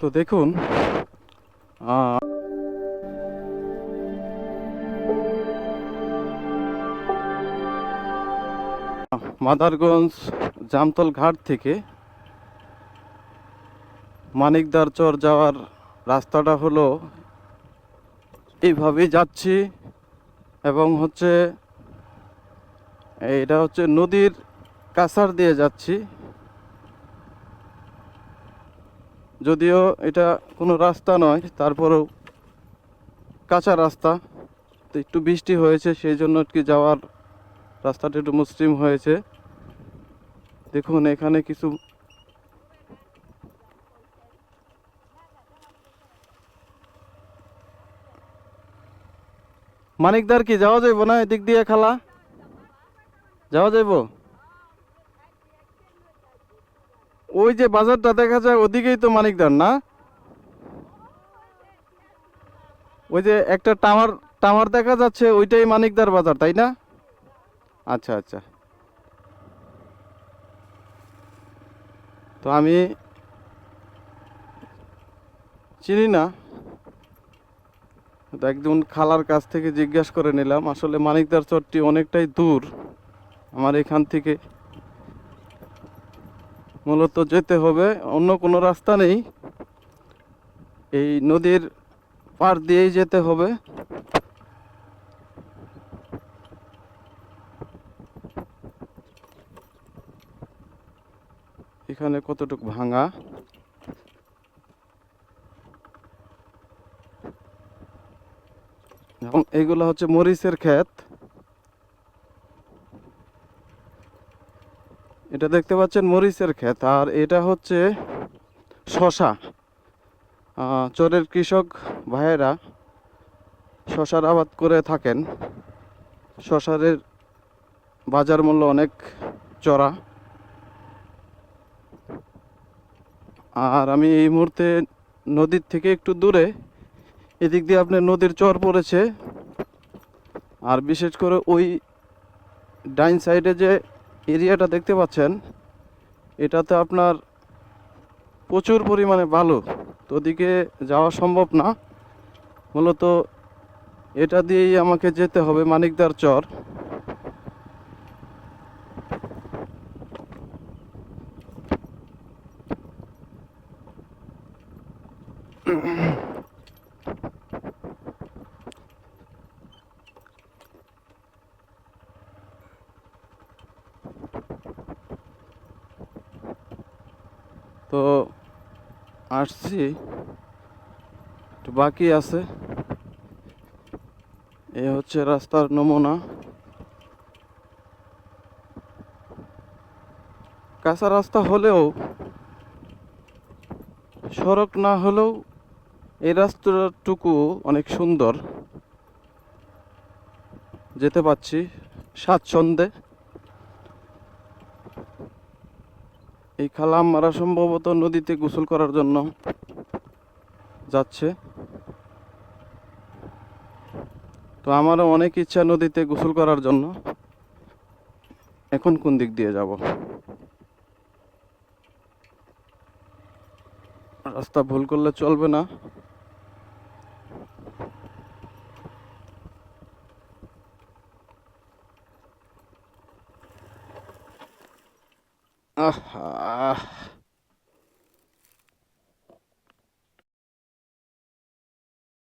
তো দেখুন মাদারগঞ্জ জামতল ঘাট থেকে মানিকদার চর যাওয়ার রাস্তাটা হলো এইভাবেই যাচ্ছি এবং হচ্ছে এটা হচ্ছে নদীর কাছার দিয়ে যাচ্ছি। যদিও এটা কোনো রাস্তা নয়, তারপরেও কাঁচা রাস্তা। তো একটু বৃষ্টি হয়েছে, সেই জন্য কি যাওয়ার রাস্তাটা একটু মসৃণ হয়েছে। দেখুন, এখানে কিছু মানিকদার কি, যাওয়া যাইব না এদিক দিয়ে খালা? যাওয়া যাইব? ওই যে বাজারটা দেখা যায়, ওদিকেই তো মানিকদার, না? ওই যে একটা টাওয়ার টাওয়ার দেখা যাচ্ছে, ওইটাই মানিকদার বাজার, তাই না? আচ্ছা আচ্ছা। তো আমি চিনি না। একজন খালার কাছ থেকে জিজ্ঞাসা করে নিলাম, আসলে মানিকদার চরটি অনেকটাই দূর। আমার এখান থেকে মূলত যেতে হবে। অন্য কোনো রাস্তা নেই। এই নদীর পার দিয়েই যেতে হবে। এখানে কতটুকু ভাঙা? এবং এইগুলো হচ্ছে মরিচের ক্ষেত। এটা দেখতে পাচ্ছেন মরিচের ক্ষেত, আর এটা হচ্ছে শশা। চরের কৃষক ভাইয়েরা শশার আবাদ করে থাকেন। শশারের বাজার মূল্য অনেক চড়া। আর আমি এই মুহূর্তে নদীর থেকে একটু দূরে, এদিক দিয়ে আপনার নদীর চর পড়েছে। আর বিশেষ করে ওই ডাইন সাইডে যে এরিয়াটা দেখতে পাচ্ছেন, এটাতে আপনার প্রচুর পরিমাণে বালু। তো ওদিকে যাওয়া সম্ভব না। মূলত এটা দিয়েই আমাকে যেতে হবে, মানিকদার চর। তো আসছি, একটু বাকি আছে। এ হচ্ছে রাস্তার নমুনা। কাঁচা রাস্তা হলেও, সড়ক না হলেও এই রাস্তাটুকু অনেক সুন্দর। যেতে পাচ্ছি স্বাচ্ছন্দ্যে। এই খালা মারা সম্ভবত নদীতে গোসল করার জন্য যাচ্ছে। তো আমারও অনেক ইচ্ছা নদীতে গোসল করার জন্য। এখন কোন দিক দিয়ে যাব? রাস্তা ভুল করলে চলবে না। আহ